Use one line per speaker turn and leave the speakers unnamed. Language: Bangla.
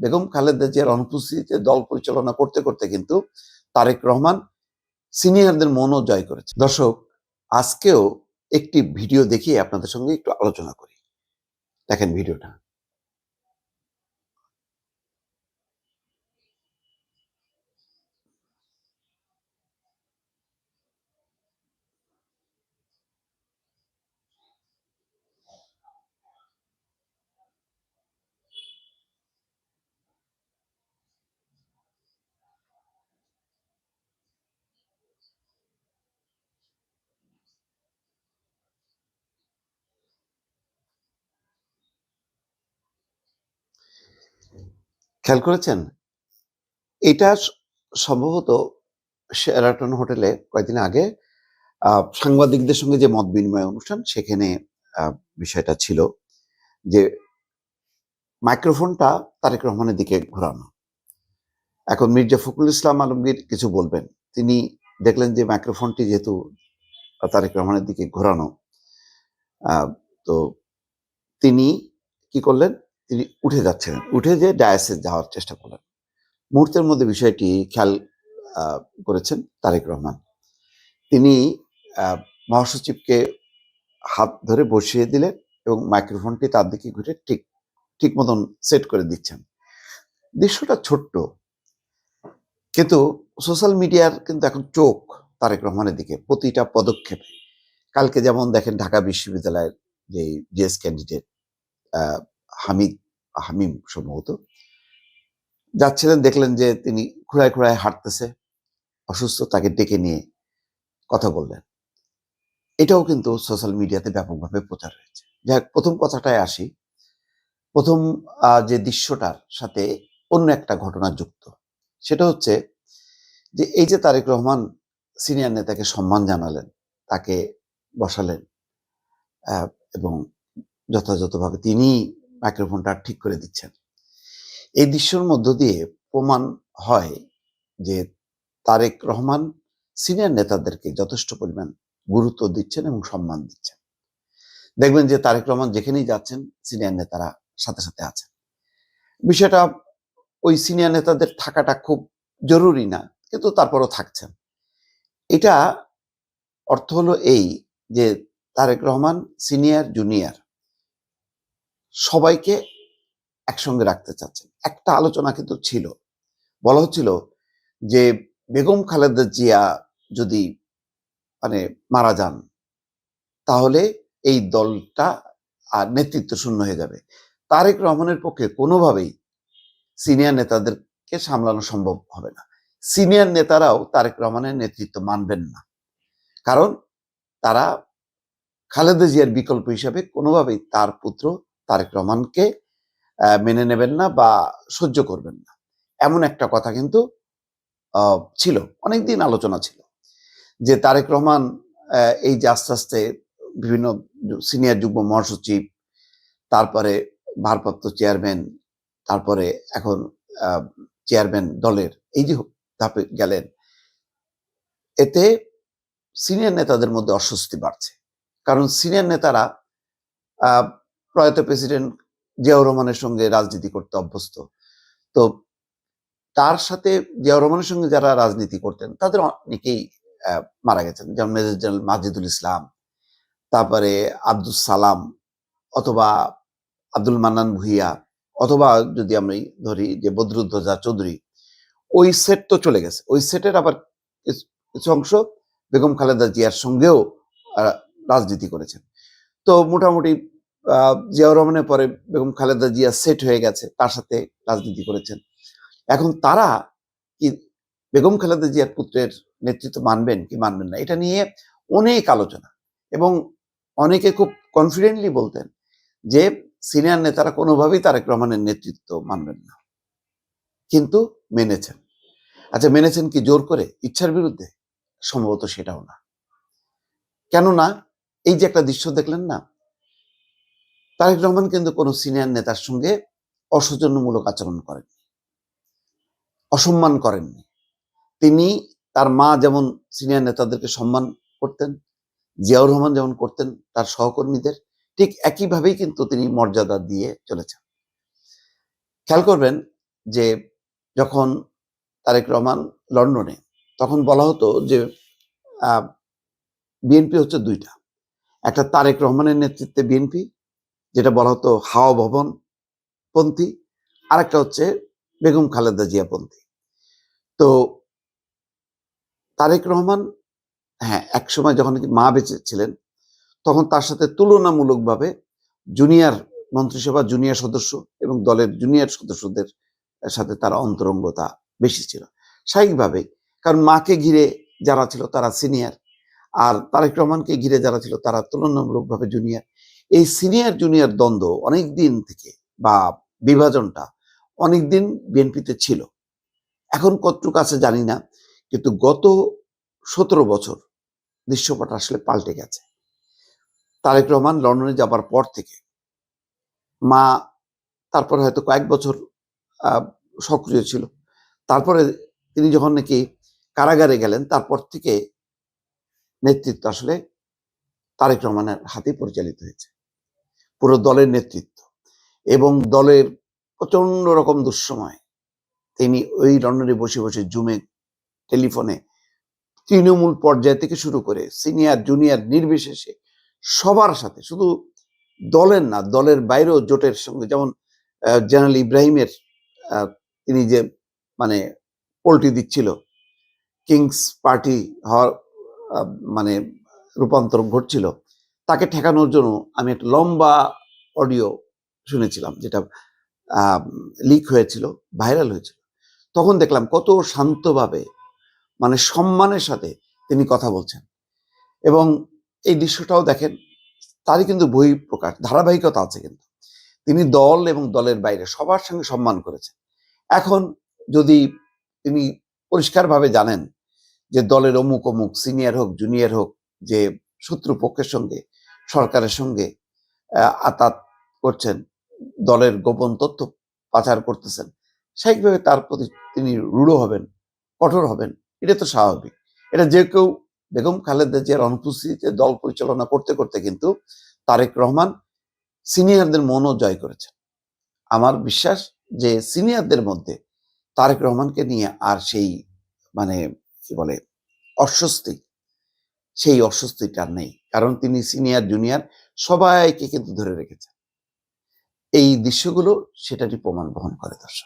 বেগম খালেদা জিয়ার অনুপস্থিতিতে দল পরিচালনা করতে করতে কিন্তু তারেক রহমান সিনিয়রদের মনও জয় করেছে। দর্শক, আজকেও একটি ভিডিও দেখিয়ে আপনাদের সঙ্গে একটু আলোচনা করি। দেখেন ভিডিওটা। খেয়াল করেছেন? এটা সম্ভবত শেরাটন হোটেলে কয়েকদিন আগে সাংবাদিকদের সঙ্গে যে মত বিনিময় অনুষ্ঠান, সেখানে বিষয়টা ছিল যে মাইক্রোফোনটা তারেক রহমানের দিকে ঘোরানো। এখন মির্জা ফখরুল ইসলাম আলমগীর কিছু বলবেন। তিনি দেখলেন যে মাইক্রোফোনটি যেহেতু তারেক রহমানের দিকে ঘোরানো তো তিনি কি করলেন? তিনি উঠে যাচ্ছিলেন। উঠে যে ডায়াসে যাওয়ার চেষ্টা করলেন। মুহূর্তের মধ্যে বিষয়টি খেয়াল করেছেন তারেক রহমান। তিনি মহাসচিবকে হাত ধরে বসিয়ে দিলেন এবং মাইক্রোফোনটি তার দিকে ঘুরে ঠিক ঠিক মতন সেট করে দিচ্ছেন। দৃশ্যটা ছোট্ট, কিন্তু সোশ্যাল মিডিয়ার কিন্তু এখন চোখ তারেক রহমানের দিকে, প্রতিটা পদক্ষেপে। কালকে যেমন দেখেন ঢাকা বিশ্ববিদ্যালয়ের যে জিএস ক্যান্ডিডেট হামিদ, হামিম সম্ভবত। যাচ্ছিলেন, দেখলেন যে তিনি খুঁড়ায় খুঁড়ায় হাঁটতেছে, অসুস্থ, তাকে ডেকে নিয়ে কথা বললেন। এটাও কিন্তু সোশ্যাল মিডিয়াতে ব্যাপকভাবে প্রচার হয়েছে। যাই প্রথম কথাটায় আসি। প্রথম যে দৃশ্যটার সাথে অন্য একটা ঘটনা যুক্ত। সেটা হচ্ছে যে এই যে তারেক রহমান সিনিয়র নেতাকে সম্মান জানালেন, তাকে বসালেন এবং যথাযথভাবে তিনি মাইক্রোফোনটা ঠিক করে দিচ্ছেন। এই দৃশ্যর মধ্য দিয়ে প্রমাণ হয় যে তারেক রহমান সিনিয়র নেতাদেরকে যথেষ্ট পরিমাণ গুরুত্ব দিচ্ছেন এবং সম্মান দিচ্ছেন। দেখবেন যে তারেক রহমান যেখানেই যাচ্ছেন, সিনিয়র নেতারা সাথে সাথে আছেন। বিষয়টা ওই সিনিয়র নেতাদের থাকাটা খুব জরুরি না, কিন্তু তারপরও থাকছেন। এটা অর্থ হলো এই যে তারেক রহমান সিনিয়র, জুনিয়র সবাইকে একসঙ্গে রাখতে চাচ্ছেন। একটা আলোচনা কিন্তু ছিল। বলা হচ্ছিল যে বেগম খালেদা জিয়া যদি মানে মারা যান, তাহলে এই দলটা আর নেতৃত্ব শূন্য হয়ে যাবে। তারেক রহমানের পক্ষে কোনোভাবেই সিনিয়র নেতাদেরকে সামলানো সম্ভব হবে না। সিনিয়র নেতারাও তারেক রহমানের নেতৃত্ব মানবেন না। কারণ তারা খালেদা জিয়ার বিকল্প হিসাবে কোনোভাবেই তার পুত্র তারেক রহমানকে মেনে নেবেন না বা সহ্য করবেন না। এমন একটা কথা কিন্তু ছিল, অনেকদিন আলোচনা ছিল। যে তারেক রহমান এই যে আস্তে আস্তে বিভিন্ন সিনিয়র যুগ্ম মহাসচিব, তারপরে ভারপ্রাপ্ত চেয়ারম্যান, তারপরে এখন চেয়ারম্যান দলের এই যে ধাপে গেলেন, এতে সিনিয়র নেতাদের মধ্যে অস্বস্তি বাড়ছে। কারণ সিনিয়র নেতারা প্রয়াত প্রেসিডেন্ট জিয়াউর রহমানের সঙ্গে রাজনীতি করতে অভ্যস্ত। তো তার সাথে জিয়াউর রহমানের সঙ্গে যারা রাজনীতি করতেন, তাদের অনেকেই মারা গেছেন। যেমন মেজর জেনারেল মাজিদুল ইসলাম, তারপরে আব্দুল সালাম অথবা আব্দুল মান্নান ভুইয়া, অথবা যদি আমি ধরি যে বদরুদ্দোজা চৌধুরী, ওই সেট তো চলে গেছে। ওই সেটের আবার কিছু- অংশ বেগম খালেদা জিয়ার সঙ্গেও রাজনীতি করেছেন। তো মোটামুটি জিয়াউর রহমানের পরে বেগম খালেদা জিয়া সেট হয়ে গেছে, তার সাথে রাজনীতি করেছেন। এখন তারা কি বেগম খালেদা জিয়ার পুত্রের নেতৃত্ব মানবেন কি মানবেন না, এটা নিয়ে অনেক আলোচনা। এবং অনেকে খুব কনফিডেন্টলি বলতেন যে সিনিয়র নেতারা কোনোভাবেই তারেক রহমানের নেতৃত্ব মানবেন না। কিন্তু মেনেছেন। আচ্ছা মেনেছেন কি জোর করে? ইচ্ছার বিরুদ্ধে? সম্ভবত সেটাও না। কেননা এই যে একটা দৃশ্য দেখলেন না তারেক রহমান কিন্তু কোনো সিনিয়র নেতার সঙ্গে অসৌজন্যমূলক আচরণ করেননি, অসম্মান করেননি। তিনি তার মা যেমন সিনিয়র নেতাদেরকে সম্মান করতেন, জিয়াউর রহমান যেমন করতেন তার সহকর্মীদের, ঠিক একইভাবেই কিন্তু তিনি মর্যাদা দিয়ে চলেছেন। খেয়াল করবেন যে যখন তারেক রহমান লন্ডনে, তখন বলা হতো যে বিএনপি হচ্ছে দুইটা, একটা তারেক রহমানের নেতৃত্বে বিএনপি যেটা বলা হতো হাওয়া ভবন পন্থী। আর একটা হচ্ছে বেগম খালেদা জিয়া পন্থী। তো তারেক রহমান হ্যাঁ এক সময় যখন মা বেঁচে ছিলেন তখন তার সাথে তুলনামূলকভাবে জুনিয়র মন্ত্রিসভা, জুনিয়র সদস্য এবং দলের জুনিয়র সদস্যদের সাথে তার অন্তরঙ্গতা বেশি ছিল। স্বাভাবিকভাবে, কারণ মাকে ঘিরে যারা ছিল তারা সিনিয়র, আর তারেক রহমানকে ঘিরে যারা ছিল তারা তুলনামূলকভাবে জুনিয়র। এই সিনিয়র জুনিয়র দ্বন্দ্ব অনেক দিন থেকে বা বিভাজনটা অনেক দিন বিএনপিতে ছিল। এখন কতটুক আছে জানি না, কিন্তু গত সতেরো বছর দৃশ্যপট আসলে পাল্টে গেছে। তারেক রহমান লন্ডনে যাবার পর থেকে মা তারপরে হয়তো কয়েক বছর সক্রিয় ছিল। তারপরে তিনি যখন নাকি কারাগারে গেলেন, তারপর থেকে নেতৃত্ব আসলে তারেক রহমানের হাতে পরিচালিত হয়েছে। পুরো দলের নেতৃত্ব এবং দলের প্রচণ্ড রকম দুঃসময়। তিনি ওই লন্ডনে বসে বসে জুমে টেলিফোনে তৃণমূল পর্যায় থেকে শুরু করে সিনিয়র, জুনিয়র, নির্বিশেষে সবার সাথে, শুধু দলের না, দলের বাইরেও জোটের সঙ্গে, যেমন জেনারেল ইব্রাহিমের তিনি যে মানে পোল্টি দিচ্ছিল, কিংস পার্টি হওয়ার মানে রূপান্তর ঘটছিল তাকে ঠেকানোর জন্য আমি একটা লম্বা অডিও শুনেছিলাম, যেটা লিক হয়েছিল, ভাইরাল হয়েছিল। তখন দেখলাম কত শান্তভাবে মানে সম্মানের সাথে তিনি কথা বলছেন। এবং এই দৃশ্যটাও দেখেন, তারই কিন্তু বই প্রকাশ, ধারাবাহিকতা আছে কিন্তু। তিনি দল এবং দলের বাইরে সবার সঙ্গে সম্মান করেছেন। এখন যদি তিনি পরিষ্কারভাবে জানেন যে দলের অমুক অমুক, সিনিয়র হোক, জুনিয়র হোক, যে শত্রু পক্ষের সঙ্গে সরকারের সঙ্গে আতাত করছেন, দলের গোপন তথ্য পাচার করতেছেন স্বাভাবিকভাবে তার প্রতি তিনি রূঢ় হবেন, কঠোর হবেন, এটা তো স্বাভাবিক। এটা যে কেউ, বেগম খালেদা জিয়ার অনুপস্থিতিতে দল পরিচালনা করতে করতে কিন্তু তারেক রহমান সিনিয়রদের মনও জয় করেছেন। আমার বিশ্বাস যে সিনিয়রদের মধ্যে তারেক রহমানকে নিয়ে আর সেই মানে কি বলে, অস্বস্তি, সেই অস্বস্তিটা নেই। কারণ তিনি সিনিয়র, জুনিয়র, সবাইকে কিন্তু ধরে রেখেছেন। এই দৃশ্যগুলো সেটারই প্রমাণ বহন করে দর্শক।